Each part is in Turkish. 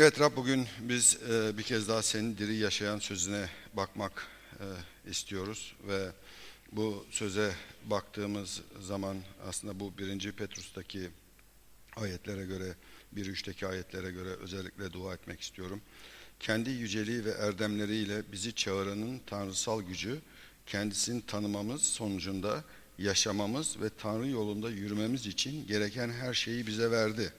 Evet Rab bugün biz e, bir kez daha senin diri yaşayan sözüne bakmak e, istiyoruz ve bu söze baktığımız zaman aslında bu birinci Petrus'taki ayetlere göre, 1-3'teki ayetlere göre özellikle dua etmek istiyorum. Kendi yüceliği ve erdemleriyle bizi çağıranın tanrısal gücü, kendisini tanımamız sonucunda yaşamamız ve Tanrı yolunda yürümemiz için gereken her şeyi bize verdi.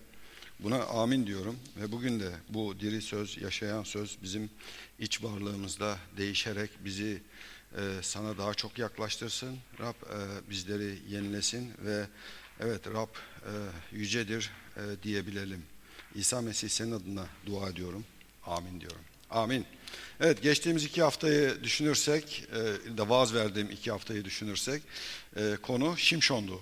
Buna amin diyorum ve bugün de bu diri söz, yaşayan söz bizim iç varlığımızda değişerek bizi e, sana daha çok yaklaştırsın. Rab e, bizleri yenilesin ve evet Rab e, yücedir e, diyebilelim. İsa Mesih senin adına dua ediyorum. Amin diyorum. Amin. Evet geçtiğimiz iki haftayı düşünürsek, e, da vaaz verdiğim iki haftayı düşünürsek e, konu Şimşon'du.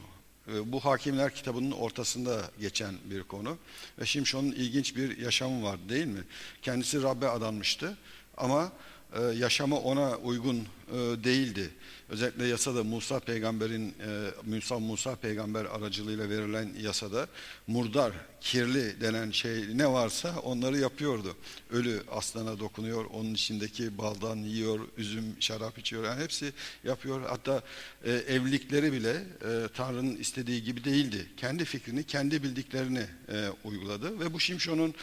E, Bu Hakimler kitabının ortasında geçen bir konu. Ve Şimşon'un ilginç bir yaşamı vardı değil mi? Kendisi Rabbe adanmıştı ama e, yaşamı ona uygun e, değildi. Özellikle yasada Musa peygamberin e, Musa Musa peygamber aracılığıyla verilen yasada murdar, kirli denen şey ne varsa onları yapıyordu. Ölü aslana dokunuyor, onun içindeki baldan yiyor, üzüm, şarap içiyor. Yani hepsi yapıyor. Hatta e, evlilikleri bile e, Tanrı'nın istediği gibi değildi. Kendi fikrini, kendi bildiklerini uyguladı ve bu Şimşon'un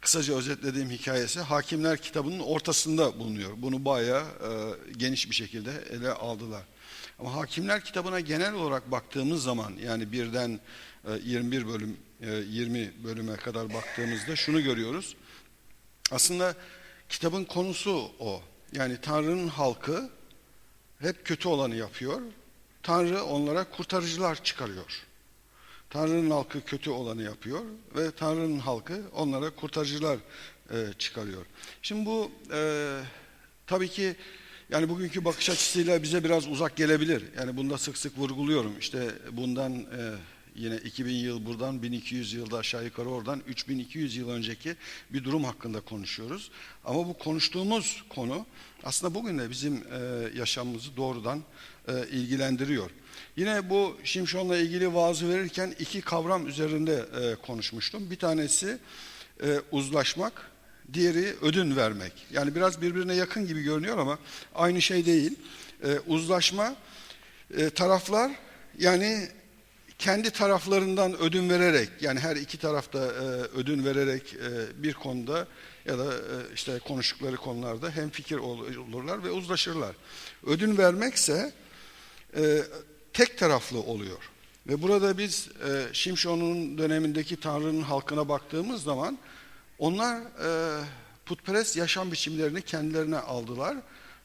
kısaca özetlediğim hikayesi Hakimler kitabının ortasında bulunuyor. Bunu bayağı e, geniş bir şekilde ele aldılar. Ama Hakimler kitabına genel olarak baktığımız zaman yani birden e, 21 bölüm e, 20 bölüme kadar baktığımızda şunu görüyoruz. Aslında kitabın konusu o. Yani Tanrı'nın halkı hep kötü olanı yapıyor. Tanrı onlara kurtarıcılar çıkarıyor. Tanrı'nın halkı kötü olanı yapıyor ve Tanrı'nın halkı onlara kurtarıcılar e, çıkarıyor. Şimdi bu e, tabii ki yani bugünkü bakış açısıyla bize biraz uzak gelebilir. Yani bunda sık sık vurguluyorum. İşte bundan e, yine 2000 yıl buradan 1200 yılda aşağı yukarı oradan 3200 yıl önceki bir durum hakkında konuşuyoruz. Ama bu konuştuğumuz konu aslında bugün de bizim e, yaşamımızı doğrudan e, ilgilendiriyor. Yine bu Şimşon'la ilgili vaazı verirken iki kavram üzerinde e, konuşmuştum. Bir tanesi e, uzlaşmak, diğeri ödün vermek. Yani biraz birbirine yakın gibi görünüyor ama aynı şey değil. E, uzlaşma e, taraflar yani kendi taraflarından ödün vererek yani her iki tarafta e, ödün vererek e, bir konuda ya da e, işte konuştukları konularda hem fikir olurlar ve uzlaşırlar. Ödün vermekse e, tek taraflı oluyor. Ve burada biz e, Şimşon'un dönemindeki Tanrı'nın halkına baktığımız zaman onlar e, putperest yaşam biçimlerini kendilerine aldılar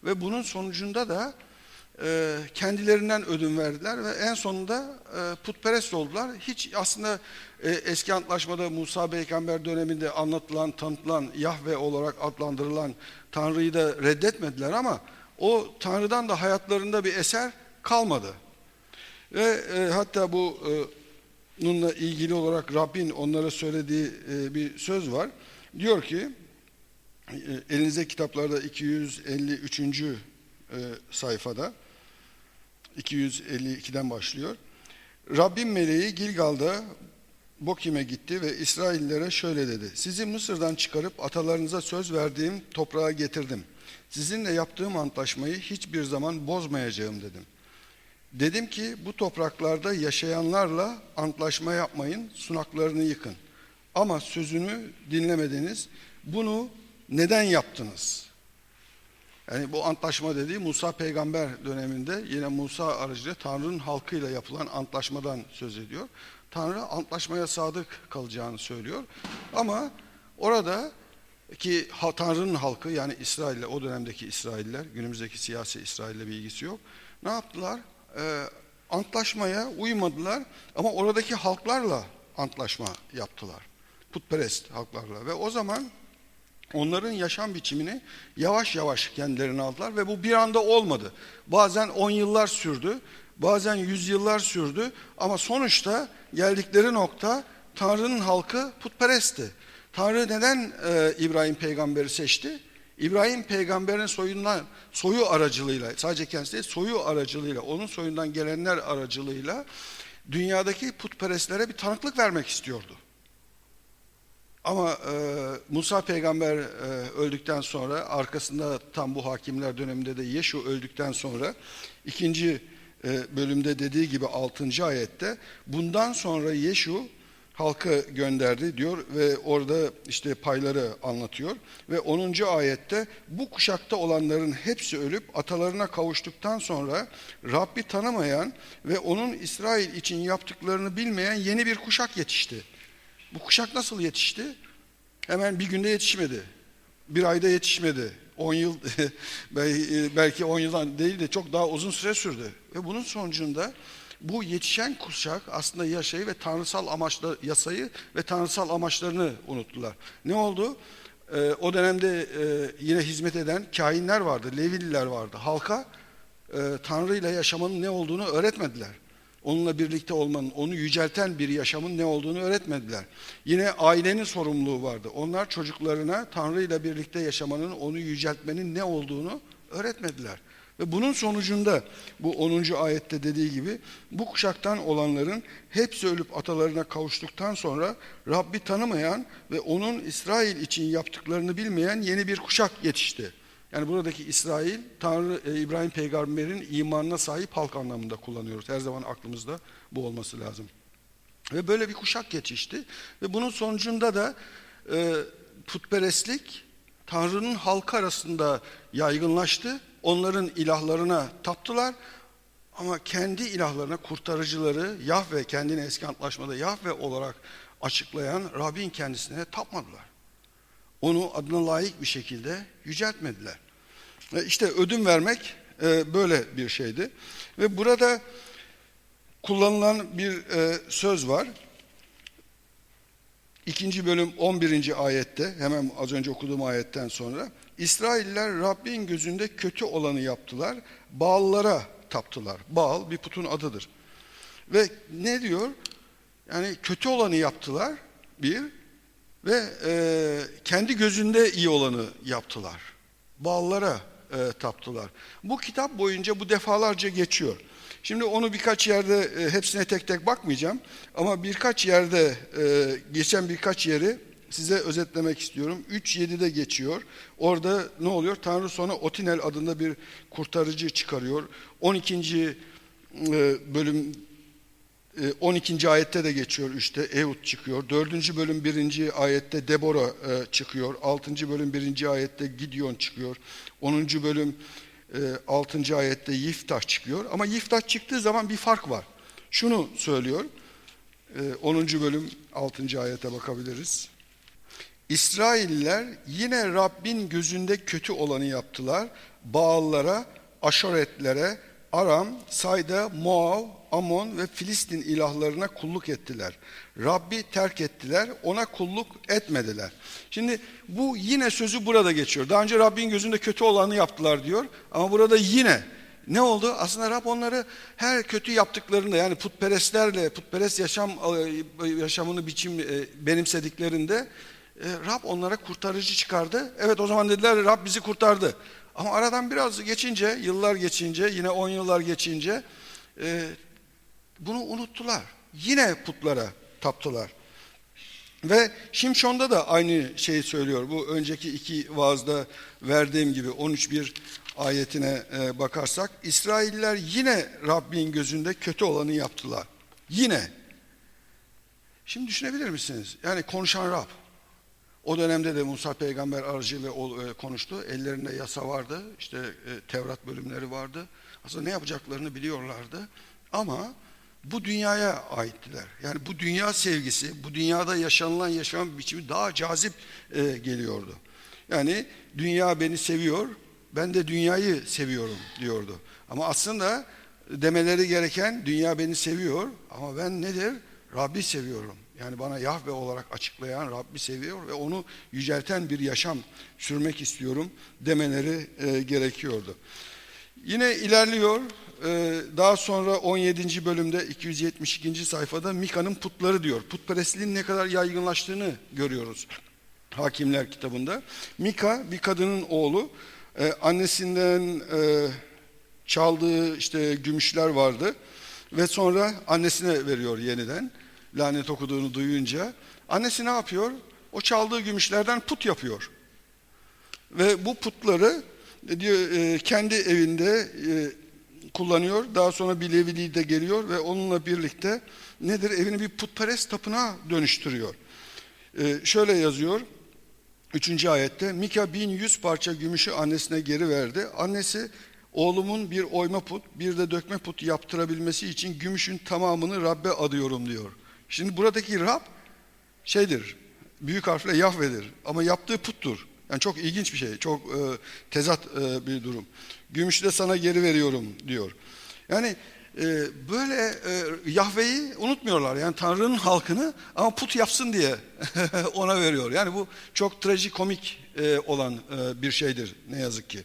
ve bunun sonucunda da e, kendilerinden ödün verdiler ve en sonunda e, putperest oldular. Hiç aslında e, eski antlaşmada Musa peygamber döneminde anlatılan, tanıtılan Yahve olarak adlandırılan Tanrı'yı da reddetmediler ama o Tanrı'dan da hayatlarında bir eser kalmadı. Ve e, hatta bu e, bununla ilgili olarak Rabbin onlara söylediği e, bir söz var. Diyor ki e, elinizde kitaplarda 253. E, sayfada 252'den başlıyor. Rabbin meleği Gilgal'da Bokim'e gitti ve İsraillere şöyle dedi. Sizi Mısır'dan çıkarıp atalarınıza söz verdiğim toprağa getirdim. Sizinle yaptığım antlaşmayı hiçbir zaman bozmayacağım dedim. Dedim ki bu topraklarda yaşayanlarla antlaşma yapmayın, sunaklarını yıkın. Ama sözünü dinlemediniz. Bunu neden yaptınız? Yani bu antlaşma dediği Musa peygamber döneminde yine Musa aracılığıyla Tanrı'nın halkıyla yapılan antlaşmadan söz ediyor. Tanrı antlaşmaya sadık kalacağını söylüyor. Ama orada ki Tanrı'nın halkı yani İsrail'le o dönemdeki İsrailler günümüzdeki siyasi İsrail'le bir ilgisi yok. Ne yaptılar? E, antlaşmaya uymadılar ama oradaki halklarla antlaşma yaptılar. Putperest halklarla ve o zaman onların yaşam biçimini yavaş yavaş kendilerine aldılar ve bu bir anda olmadı. Bazen on yıllar sürdü, bazen yüz yıllar sürdü ama sonuçta geldikleri nokta Tanrı'nın halkı putperestti. Tanrı neden e, İbrahim peygamberi seçti? İbrahim peygamberin soyundan soyu aracılığıyla sadece kendisi değil soyu aracılığıyla onun soyundan gelenler aracılığıyla dünyadaki putperestlere bir tanıklık vermek istiyordu. Ama e, Musa peygamber e, öldükten sonra arkasında tam bu hakimler döneminde de Yeşu öldükten sonra ikinci e, bölümde dediği gibi 6. ayette bundan sonra Yeşu halkı gönderdi diyor ve orada işte payları anlatıyor ve 10. ayette bu kuşakta olanların hepsi ölüp atalarına kavuştuktan sonra Rabbi tanımayan ve onun İsrail için yaptıklarını bilmeyen yeni bir kuşak yetişti. Bu kuşak nasıl yetişti? Hemen bir günde yetişmedi. Bir ayda yetişmedi. 10 yıl belki 10 yıldan değil de çok daha uzun süre sürdü. Ve bunun sonucunda bu yetişen kuşak aslında yaşayı ve tanrısal amaçla yasayı ve tanrısal amaçlarını unuttular. Ne oldu? Ee, o dönemde e, yine hizmet eden kainler vardı, Levililer vardı. Halka e, Tanrı ile yaşamanın ne olduğunu öğretmediler. Onunla birlikte olmanın, onu yücelten bir yaşamın ne olduğunu öğretmediler. Yine ailenin sorumluluğu vardı. Onlar çocuklarına Tanrı ile birlikte yaşamanın, onu yüceltmenin ne olduğunu öğretmediler. Ve bunun sonucunda bu 10. ayette dediği gibi bu kuşaktan olanların hepsi ölüp atalarına kavuştuktan sonra Rabbi tanımayan ve onun İsrail için yaptıklarını bilmeyen yeni bir kuşak yetişti. Yani buradaki İsrail, Tanrı e, İbrahim peygamberin imanına sahip halk anlamında kullanıyoruz. Her zaman aklımızda bu olması lazım. Ve böyle bir kuşak yetişti. Ve bunun sonucunda da e, putperestlik Tanrı'nın halkı arasında yaygınlaştı. Onların ilahlarına taptılar. Ama kendi ilahlarına kurtarıcıları Yahve kendini eski antlaşmada Yahve olarak açıklayan Rabbin kendisine tapmadılar. Onu adına layık bir şekilde yüceltmediler. İşte ödün vermek e, böyle bir şeydi. Ve burada kullanılan bir e, söz var. İkinci bölüm 11. ayette hemen az önce okuduğum ayetten sonra İsrailler Rabbin gözünde kötü olanı yaptılar. Bağlara taptılar. Baal bir putun adıdır. Ve ne diyor? Yani kötü olanı yaptılar bir ve e, kendi gözünde iyi olanı yaptılar. Bağlara e, taptılar. Bu kitap boyunca bu defalarca geçiyor. Şimdi onu birkaç yerde e, hepsine tek tek bakmayacağım ama birkaç yerde e, geçen birkaç yeri size özetlemek istiyorum. 3.7'de geçiyor. Orada ne oluyor? Tanrı sonra Otinel adında bir kurtarıcı çıkarıyor. 12. E, bölüm 12. ayette de geçiyor işte Ehud çıkıyor. 4. bölüm 1. ayette Debora çıkıyor. 6. bölüm 1. ayette Gideon çıkıyor. 10. bölüm 6. ayette Yiftah çıkıyor. Ama Yiftah çıktığı zaman bir fark var. Şunu söylüyor. 10. bölüm 6. ayete bakabiliriz. İsrailler yine Rabbin gözünde kötü olanı yaptılar. Baallara, aşoretlere, Aram, Sayda, Moav, Amon ve Filistin ilahlarına kulluk ettiler. Rabbi terk ettiler, ona kulluk etmediler. Şimdi bu yine sözü burada geçiyor. Daha önce Rabbin gözünde kötü olanı yaptılar diyor. Ama burada yine ne oldu? Aslında Rab onları her kötü yaptıklarında yani putperestlerle, putperest yaşam yaşamını biçim e, benimsediklerinde e, Rab onlara kurtarıcı çıkardı. Evet o zaman dediler Rab bizi kurtardı. Ama aradan biraz geçince, yıllar geçince, yine on yıllar geçince e, bunu unuttular. Yine putlara taptılar. Ve Şimşon'da da aynı şeyi söylüyor. Bu önceki iki vaazda verdiğim gibi 13.1 ayetine e, bakarsak İsrailler yine Rabbin gözünde kötü olanı yaptılar. Yine. Şimdi düşünebilir misiniz? Yani konuşan Rab. O dönemde de Musa peygamber aracıyla e, konuştu. Ellerinde yasa vardı. İşte e, Tevrat bölümleri vardı. Aslında ne yapacaklarını biliyorlardı. Ama bu dünyaya aittiler. Yani bu dünya sevgisi, bu dünyada yaşanılan yaşam biçimi daha cazip e, geliyordu. Yani dünya beni seviyor, ben de dünyayı seviyorum diyordu. Ama aslında demeleri gereken dünya beni seviyor ama ben nedir? Rabbi seviyorum. Yani bana Yahve olarak açıklayan Rabbi seviyor ve onu yücelten bir yaşam sürmek istiyorum demeleri e, gerekiyordu. Yine ilerliyor. E, daha sonra 17. bölümde 272. sayfada Mika'nın putları diyor. Putperestliğin ne kadar yaygınlaştığını görüyoruz. Hakimler kitabında. Mika bir kadının oğlu. E, annesinden e, çaldığı işte gümüşler vardı ve sonra annesine veriyor yeniden lanet okuduğunu duyunca annesi ne yapıyor? o çaldığı gümüşlerden put yapıyor. Ve bu putları e, diyor e, kendi evinde e, kullanıyor. Daha sonra bir Levili de geliyor ve onunla birlikte nedir? Evini bir putperest tapınağa dönüştürüyor. Şöyle yazıyor. Üçüncü ayette Mika 1100 parça gümüşü annesine geri verdi. Annesi oğlumun bir oyma put bir de dökme put yaptırabilmesi için gümüşün tamamını Rabbe adıyorum diyor. Şimdi buradaki Rab şeydir büyük harfle Yahve'dir ama yaptığı puttur. Yani çok ilginç bir şey, çok e, tezat e, bir durum. Gümüşü de sana geri veriyorum diyor. Yani e, böyle e, Yahve'yi unutmuyorlar. Yani Tanrı'nın halkını ama put yapsın diye ona veriyor. Yani bu çok trajikomik e, olan e, bir şeydir ne yazık ki.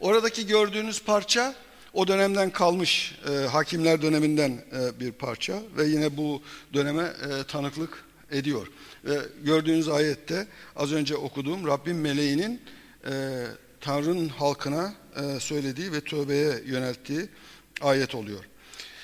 Oradaki gördüğünüz parça o dönemden kalmış e, hakimler döneminden e, bir parça ve yine bu döneme e, tanıklık ediyor. Ve gördüğünüz ayette az önce okuduğum Rabbin meleğinin e, Tanrı'nın halkına e, söylediği ve tövbeye yönelttiği ayet oluyor.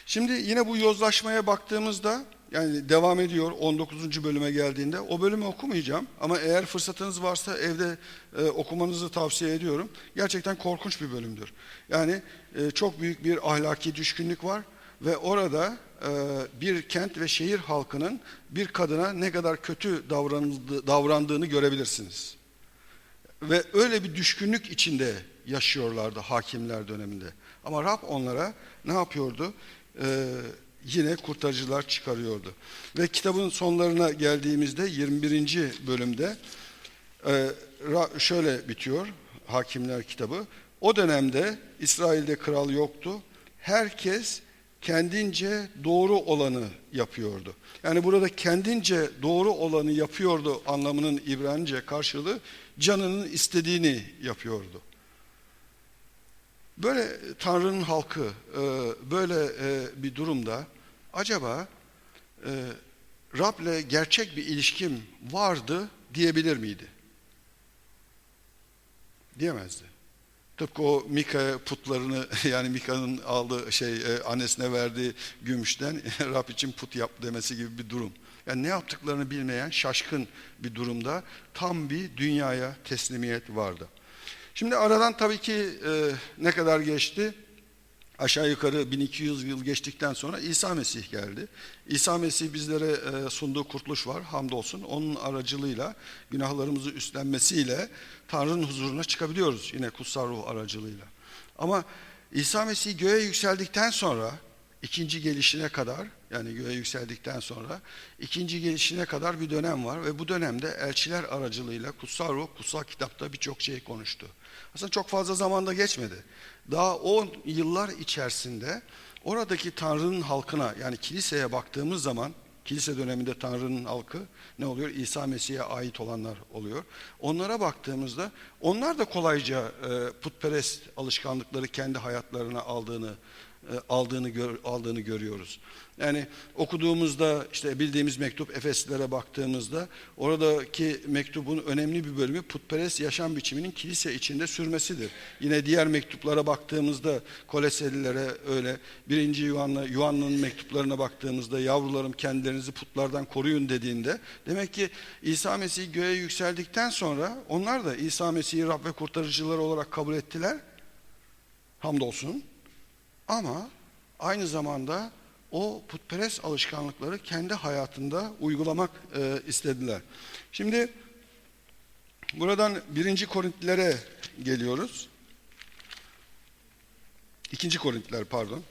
Şimdi yine bu yozlaşmaya baktığımızda yani devam ediyor 19. bölüme geldiğinde o bölümü okumayacağım ama eğer fırsatınız varsa evde e, okumanızı tavsiye ediyorum. Gerçekten korkunç bir bölümdür. Yani e, çok büyük bir ahlaki düşkünlük var ve orada e, bir kent ve şehir halkının bir kadına ne kadar kötü davranıldı, davrandığını görebilirsiniz. Ve öyle bir düşkünlük içinde yaşıyorlardı hakimler döneminde. Ama Rab onlara ne yapıyordu? Ee, yine kurtarıcılar çıkarıyordu. Ve kitabın sonlarına geldiğimizde 21. bölümde e, şöyle bitiyor Hakimler kitabı. O dönemde İsrail'de kral yoktu. Herkes kendince doğru olanı yapıyordu. Yani burada kendince doğru olanı yapıyordu anlamının İbranice karşılığı canının istediğini yapıyordu. Böyle Tanrı'nın halkı e, böyle e, bir durumda acaba e, Rab'le gerçek bir ilişkim vardı diyebilir miydi? Diyemezdi. Tıpkı o Mika putlarını yani Mika'nın aldığı şey annesine verdiği gümüşten Rab için put yap demesi gibi bir durum. Yani ne yaptıklarını bilmeyen şaşkın bir durumda tam bir dünyaya teslimiyet vardı. Şimdi aradan tabii ki e, ne kadar geçti? Aşağı yukarı 1200 yıl geçtikten sonra İsa Mesih geldi. İsa Mesih bizlere e, sunduğu kurtuluş var hamdolsun. Onun aracılığıyla günahlarımızı üstlenmesiyle Tanrı'nın huzuruna çıkabiliyoruz yine kutsal ruh aracılığıyla. Ama İsa Mesih göğe yükseldikten sonra ikinci gelişine kadar yani göğe yükseldikten sonra ikinci gelişine kadar bir dönem var ve bu dönemde elçiler aracılığıyla kutsal ruh kutsal kitapta birçok şey konuştu. Aslında çok fazla zamanda geçmedi. Daha o yıllar içerisinde oradaki Tanrı'nın halkına yani kiliseye baktığımız zaman kilise döneminde Tanrı'nın halkı ne oluyor? İsa Mesih'e ait olanlar oluyor. Onlara baktığımızda onlar da kolayca e, putperest alışkanlıkları kendi hayatlarına aldığını aldığını gör, aldığını görüyoruz. Yani okuduğumuzda işte bildiğimiz mektup Efeslilere baktığımızda oradaki mektubun önemli bir bölümü putperest yaşam biçiminin kilise içinde sürmesidir. Yine diğer mektuplara baktığımızda Koleselilere öyle birinci Yuhanna, Yuhanna'nın mektuplarına baktığımızda yavrularım kendilerinizi putlardan koruyun dediğinde demek ki İsa Mesih göğe yükseldikten sonra onlar da İsa Mesih'i Rab ve kurtarıcıları olarak kabul ettiler. Hamdolsun. Ama aynı zamanda o putperest alışkanlıkları kendi hayatında uygulamak e, istediler. Şimdi buradan birinci Korintlilere geliyoruz. İkinci Korintliler pardon.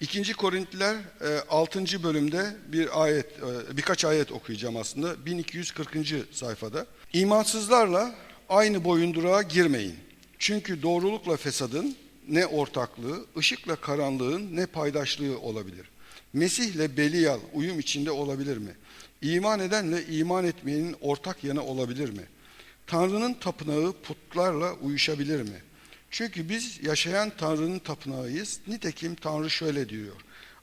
İkinci Korintliler e, 6. bölümde bir ayet, e, birkaç ayet okuyacağım aslında. 1240. sayfada. İmansızlarla aynı boyundurağa girmeyin. Çünkü doğrulukla fesadın ne ortaklığı, ışıkla karanlığın ne paydaşlığı olabilir? Mesih'le Beliyal uyum içinde olabilir mi? İman edenle iman etmeyenin ortak yanı olabilir mi? Tanrı'nın tapınağı putlarla uyuşabilir mi? Çünkü biz yaşayan Tanrı'nın tapınağıyız. Nitekim Tanrı şöyle diyor.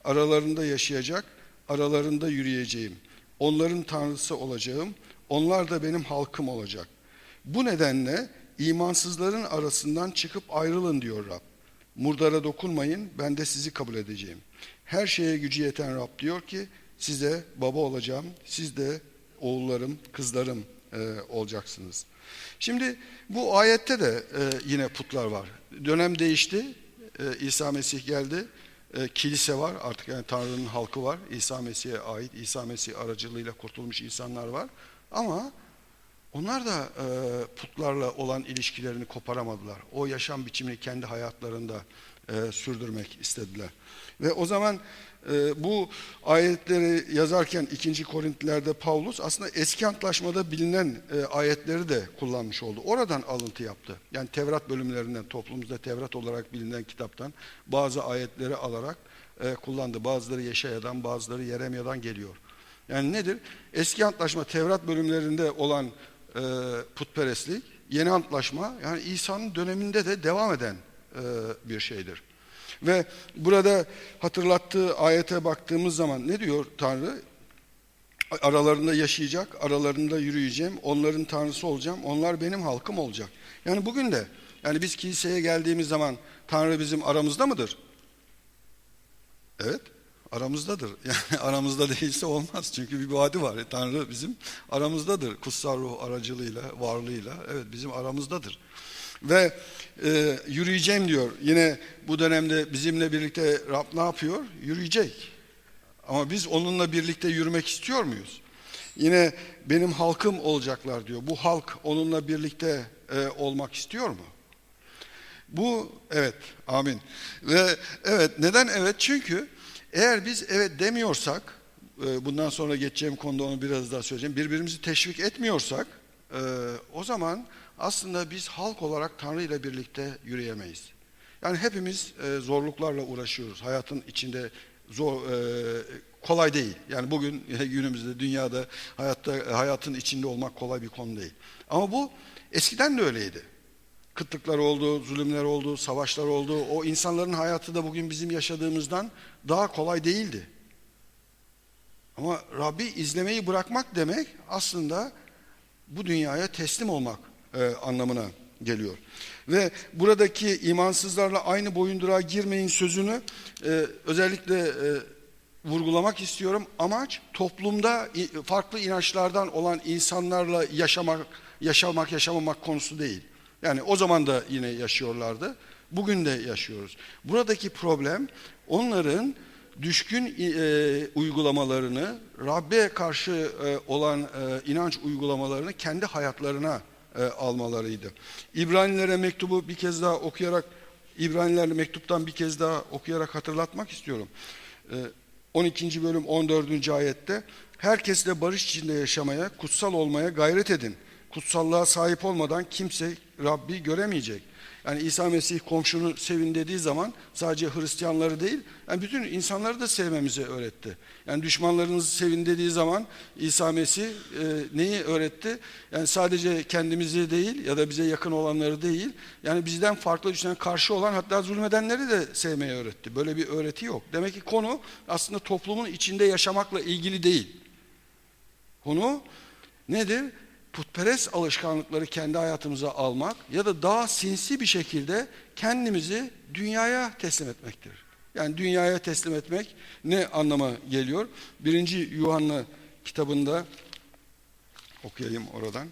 Aralarında yaşayacak, aralarında yürüyeceğim. Onların Tanrısı olacağım, onlar da benim halkım olacak. Bu nedenle imansızların arasından çıkıp ayrılın diyor Rab. Murdara dokunmayın, ben de sizi kabul edeceğim. Her şeye gücü yeten Rab diyor ki, size baba olacağım, siz de oğullarım, kızlarım e, olacaksınız. Şimdi bu ayette de e, yine putlar var. Dönem değişti. E, İsa Mesih geldi. E, kilise var. Artık yani Tanrı'nın halkı var. İsa Mesih'e ait. İsa Mesih aracılığıyla kurtulmuş insanlar var. Ama onlar da e, putlarla olan ilişkilerini koparamadılar. O yaşam biçimini kendi hayatlarında e, sürdürmek istediler. Ve o zaman e, bu ayetleri yazarken 2. Korintlilerde Paulus aslında eski antlaşmada bilinen e, ayetleri de kullanmış oldu. Oradan alıntı yaptı. Yani Tevrat bölümlerinden, toplumumuzda Tevrat olarak bilinen kitaptan bazı ayetleri alarak e, kullandı. Bazıları Yeşaya'dan, bazıları Yeremya'dan geliyor. Yani nedir? Eski antlaşma Tevrat bölümlerinde olan e, putperestlik, yeni antlaşma yani İsa'nın döneminde de devam eden e, bir şeydir. Ve burada hatırlattığı ayete baktığımız zaman ne diyor Tanrı? Aralarında yaşayacak, aralarında yürüyeceğim, onların tanrısı olacağım, onlar benim halkım olacak. Yani bugün de, yani biz kiliseye geldiğimiz zaman Tanrı bizim aramızda mıdır? Evet, aramızdadır. Yani aramızda değilse olmaz. Çünkü bir vaadi var. Tanrı bizim aramızdadır. Kutsal ruh aracılığıyla, varlığıyla. Evet, bizim aramızdadır. Ve e, yürüyeceğim diyor. Yine bu dönemde bizimle birlikte Rab ne yapıyor? Yürüyecek. Ama biz onunla birlikte yürümek istiyor muyuz? Yine benim halkım olacaklar diyor. Bu halk onunla birlikte e, olmak istiyor mu? Bu evet amin. Ve evet neden evet? Çünkü eğer biz evet demiyorsak e, bundan sonra geçeceğim konuda onu biraz daha söyleyeceğim. Birbirimizi teşvik etmiyorsak e, o zaman aslında biz halk olarak Tanrı ile birlikte yürüyemeyiz. Yani hepimiz e, zorluklarla uğraşıyoruz. Hayatın içinde zor kolay değil. Yani bugün günümüzde dünyada hayatta hayatın içinde olmak kolay bir konu değil. Ama bu eskiden de öyleydi kıtlıklar oldu, zulümler oldu, savaşlar oldu. O insanların hayatı da bugün bizim yaşadığımızdan daha kolay değildi. Ama Rabbi izlemeyi bırakmak demek aslında bu dünyaya teslim olmak e, anlamına geliyor. Ve buradaki imansızlarla aynı boyundurağa girmeyin sözünü e, özellikle e, vurgulamak istiyorum. Amaç toplumda farklı inançlardan olan insanlarla yaşamak, yaşamak, yaşamamak konusu değil. Yani o zaman da yine yaşıyorlardı. Bugün de yaşıyoruz. Buradaki problem onların düşkün e, uygulamalarını, Rabbe karşı e, olan e, inanç uygulamalarını kendi hayatlarına e, almalarıydı. İbranilere mektubu bir kez daha okuyarak, İbranilerle mektuptan bir kez daha okuyarak hatırlatmak istiyorum. E, 12. bölüm 14. ayette herkesle barış içinde yaşamaya, kutsal olmaya gayret edin. Kutsallığa sahip olmadan kimse Rabbi göremeyecek. Yani İsa Mesih komşunu sevin dediği zaman sadece Hristiyanları değil, yani bütün insanları da sevmemizi öğretti. Yani düşmanlarınızı sevin dediği zaman İsa Mesih e, neyi öğretti? Yani sadece kendimizi değil ya da bize yakın olanları değil, yani bizden farklı düşünen, karşı olan hatta zulmedenleri de sevmeyi öğretti. Böyle bir öğreti yok. Demek ki konu aslında toplumun içinde yaşamakla ilgili değil. Konu nedir? Putperest alışkanlıkları kendi hayatımıza almak ya da daha sinsi bir şekilde kendimizi dünyaya teslim etmektir. Yani dünyaya teslim etmek ne anlama geliyor? Birinci Yuhanna kitabında okuyayım oradan.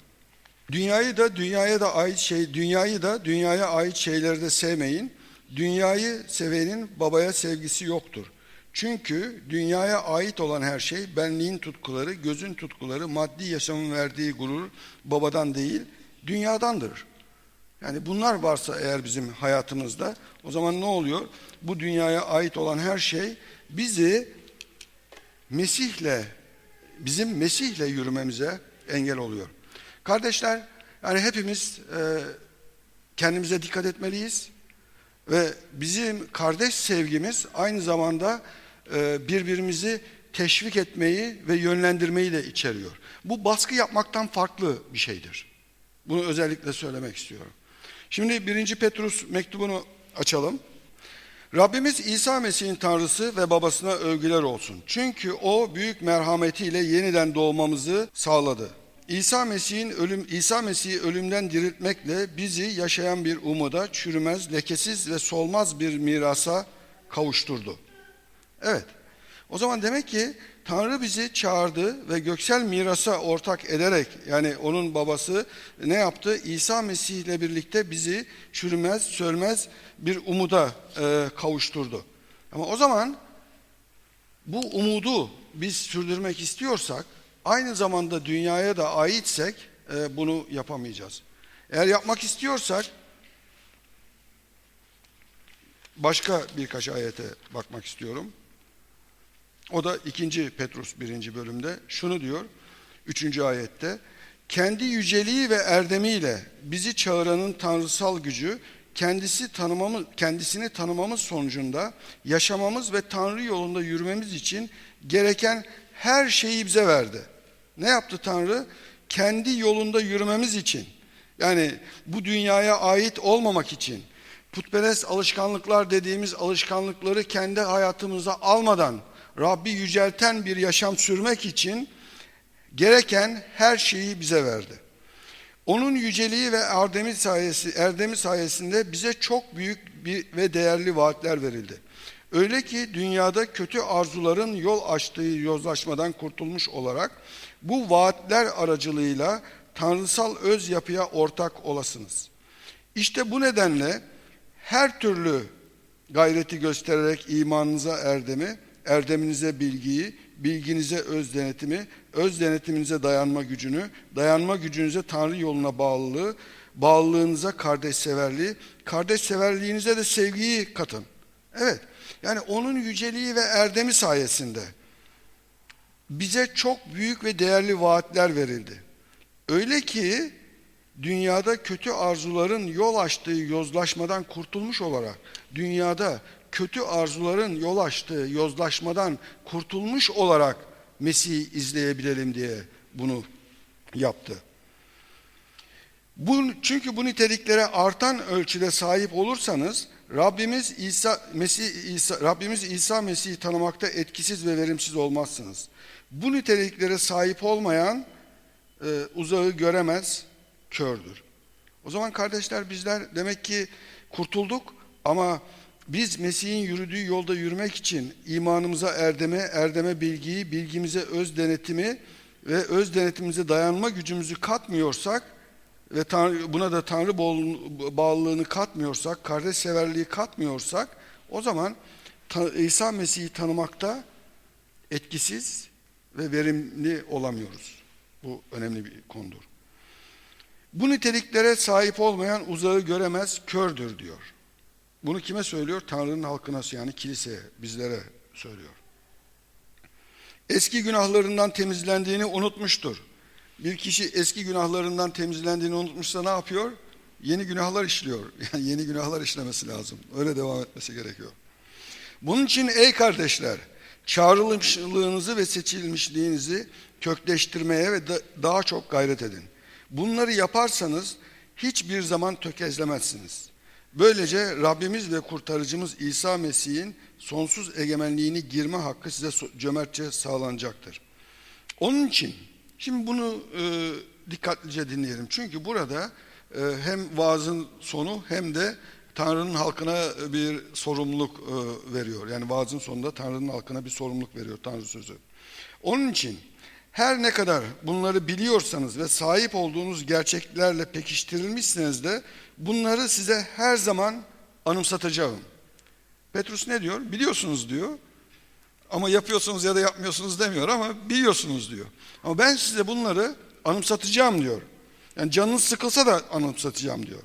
Dünyayı da dünyaya da ait şey, dünyayı da dünyaya ait şeyleri de sevmeyin. Dünyayı sevenin babaya sevgisi yoktur. Çünkü dünyaya ait olan her şey benliğin tutkuları, gözün tutkuları, maddi yaşamın verdiği gurur babadan değil, dünyadandır. Yani bunlar varsa eğer bizim hayatımızda o zaman ne oluyor? Bu dünyaya ait olan her şey bizi Mesih'le bizim Mesih'le yürümemize engel oluyor. Kardeşler yani hepimiz e, kendimize dikkat etmeliyiz. Ve bizim kardeş sevgimiz aynı zamanda birbirimizi teşvik etmeyi ve yönlendirmeyi de içeriyor. Bu baskı yapmaktan farklı bir şeydir. Bunu özellikle söylemek istiyorum. Şimdi 1. Petrus mektubunu açalım. Rabbimiz İsa Mesih'in Tanrısı ve babasına övgüler olsun. Çünkü o büyük merhametiyle yeniden doğmamızı sağladı. İsa Mesih'in ölüm İsa Mesih'i ölümden diriltmekle bizi yaşayan bir umuda, çürümez, lekesiz ve solmaz bir mirasa kavuşturdu. Evet. O zaman demek ki Tanrı bizi çağırdı ve göksel mirasa ortak ederek yani onun babası ne yaptı? İsa Mesih ile birlikte bizi çürümez, sölmez bir umuda e, kavuşturdu. Ama o zaman bu umudu biz sürdürmek istiyorsak aynı zamanda dünyaya da aitsek e, bunu yapamayacağız. Eğer yapmak istiyorsak başka birkaç ayete bakmak istiyorum. O da 2. Petrus 1. bölümde şunu diyor 3. ayette kendi yüceliği ve erdemiyle bizi çağıranın tanrısal gücü kendisi tanımamız kendisini tanımamız sonucunda yaşamamız ve Tanrı yolunda yürümemiz için gereken her şeyi bize verdi. Ne yaptı Tanrı? Kendi yolunda yürümemiz için. Yani bu dünyaya ait olmamak için putperest alışkanlıklar dediğimiz alışkanlıkları kendi hayatımıza almadan Rabbi yücelten bir yaşam sürmek için gereken her şeyi bize verdi. Onun yüceliği ve erdemi sayesi erdemi sayesinde bize çok büyük bir ve değerli vaatler verildi. Öyle ki dünyada kötü arzuların yol açtığı yozlaşmadan kurtulmuş olarak bu vaatler aracılığıyla tanrısal öz yapıya ortak olasınız. İşte bu nedenle her türlü gayreti göstererek imanınıza erdemi, erdeminize bilgiyi, bilginize öz denetimi, öz denetiminize dayanma gücünü, dayanma gücünüze Tanrı yoluna bağlılığı, bağlılığınıza kardeşseverliği, kardeşseverliğinize de sevgiyi katın. Evet, yani onun yüceliği ve erdemi sayesinde bize çok büyük ve değerli vaatler verildi. Öyle ki dünyada kötü arzuların yol açtığı yozlaşmadan kurtulmuş olarak dünyada kötü arzuların yol açtığı yozlaşmadan kurtulmuş olarak Mesih'i izleyebilelim diye bunu yaptı. Çünkü bu niteliklere artan ölçüde sahip olursanız Rabbimiz İsa Mesih İsa Rabbimiz İsa Mesih'i tanımakta etkisiz ve verimsiz olmazsınız. Bu niteliklere sahip olmayan e, uzağı göremez, kördür. O zaman kardeşler bizler demek ki kurtulduk ama biz Mesih'in yürüdüğü yolda yürümek için imanımıza erdeme, erdeme bilgiyi, bilgimize öz denetimi ve öz denetimimize dayanma gücümüzü katmıyorsak ve buna da Tanrı bağlılığını katmıyorsak, kardeş severliği katmıyorsak o zaman İsa Mesih'i tanımakta etkisiz ve verimli olamıyoruz. Bu önemli bir konudur. Bu niteliklere sahip olmayan uzağı göremez, kördür diyor. Bunu kime söylüyor? Tanrı'nın halkına yani kiliseye, bizlere söylüyor. Eski günahlarından temizlendiğini unutmuştur. Bir kişi eski günahlarından temizlendiğini unutmuşsa ne yapıyor? Yeni günahlar işliyor. Yani yeni günahlar işlemesi lazım. Öyle devam etmesi gerekiyor. Bunun için ey kardeşler, çağrılmışlığınızı ve seçilmişliğinizi kökleştirmeye ve daha çok gayret edin. Bunları yaparsanız hiçbir zaman tökezlemezsiniz. Böylece Rabbimiz ve kurtarıcımız İsa Mesih'in sonsuz egemenliğini girme hakkı size cömertçe sağlanacaktır. Onun için şimdi bunu e, dikkatlice dinleyelim. Çünkü burada e, hem vaazın sonu hem de Tanrı'nın halkına bir sorumluluk e, veriyor. Yani vaazın sonunda Tanrı'nın halkına bir sorumluluk veriyor Tanrı sözü. Onun için her ne kadar bunları biliyorsanız ve sahip olduğunuz gerçeklerle pekiştirilmişseniz de bunları size her zaman anımsatacağım. Petrus ne diyor? Biliyorsunuz diyor. Ama yapıyorsunuz ya da yapmıyorsunuz demiyor ama biliyorsunuz diyor. Ama ben size bunları anımsatacağım diyor. Yani canınız sıkılsa da anımsatacağım diyor.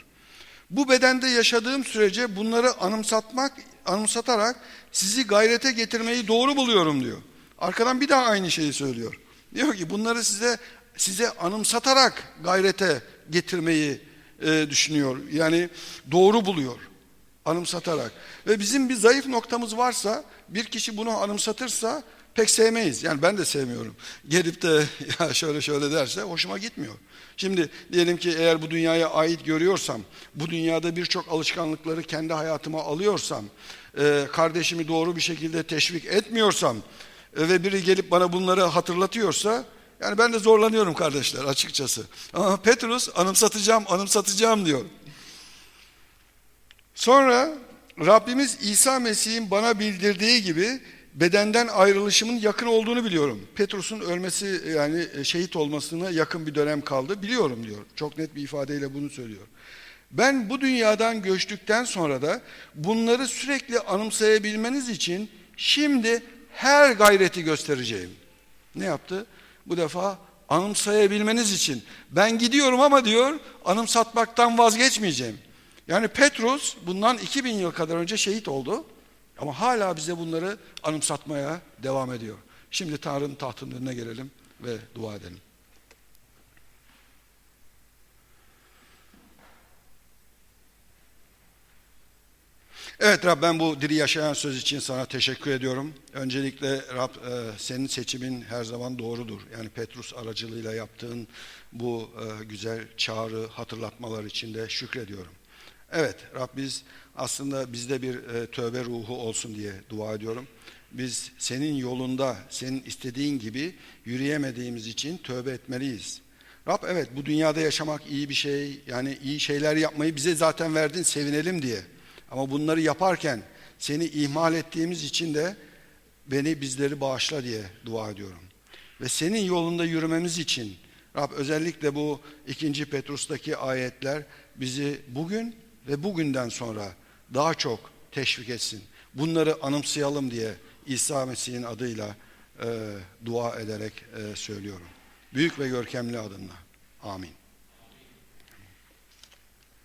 Bu bedende yaşadığım sürece bunları anımsatmak, anımsatarak sizi gayrete getirmeyi doğru buluyorum diyor. Arkadan bir daha aynı şeyi söylüyor. Diyor ki bunları size size anımsatarak gayrete getirmeyi e, düşünüyor. Yani doğru buluyor. Anımsatarak. Ve bizim bir zayıf noktamız varsa bir kişi bunu anımsatırsa pek sevmeyiz. Yani ben de sevmiyorum. Gelip de ya şöyle şöyle derse hoşuma gitmiyor. Şimdi diyelim ki eğer bu dünyaya ait görüyorsam, bu dünyada birçok alışkanlıkları kendi hayatıma alıyorsam, e, kardeşimi doğru bir şekilde teşvik etmiyorsam ve biri gelip bana bunları hatırlatıyorsa yani ben de zorlanıyorum kardeşler açıkçası. Ama Petrus anımsatacağım, anımsatacağım diyor. Sonra Rabbimiz İsa Mesih'in bana bildirdiği gibi bedenden ayrılışımın yakın olduğunu biliyorum. Petrus'un ölmesi yani e, şehit olmasına yakın bir dönem kaldı biliyorum diyor. Çok net bir ifadeyle bunu söylüyor. Ben bu dünyadan göçtükten sonra da bunları sürekli anımsayabilmeniz için şimdi her gayreti göstereceğim. Ne yaptı? Bu defa anımsayabilmeniz için. Ben gidiyorum ama diyor anımsatmaktan vazgeçmeyeceğim. Yani Petrus bundan 2000 yıl kadar önce şehit oldu. Ama hala bize bunları anımsatmaya devam ediyor. Şimdi Tanrı'nın tahtının önüne gelelim ve dua edelim. Evet Rab ben bu diri yaşayan söz için sana teşekkür ediyorum. Öncelikle Rab e, senin seçimin her zaman doğrudur. Yani Petrus aracılığıyla yaptığın bu e, güzel çağrı hatırlatmalar için de şükrediyorum. Evet Rab biz aslında bizde bir e, tövbe ruhu olsun diye dua ediyorum. Biz senin yolunda, senin istediğin gibi yürüyemediğimiz için tövbe etmeliyiz. Rab evet bu dünyada yaşamak iyi bir şey. Yani iyi şeyler yapmayı bize zaten verdin sevinelim diye. Ama bunları yaparken seni ihmal ettiğimiz için de beni bizleri bağışla diye dua ediyorum. Ve senin yolunda yürümemiz için Rab özellikle bu ikinci Petrus'taki ayetler bizi bugün ve bugünden sonra daha çok teşvik etsin. Bunları anımsayalım diye İsa Mesih'in adıyla e, dua ederek e, söylüyorum. Büyük ve görkemli adınla. Amin.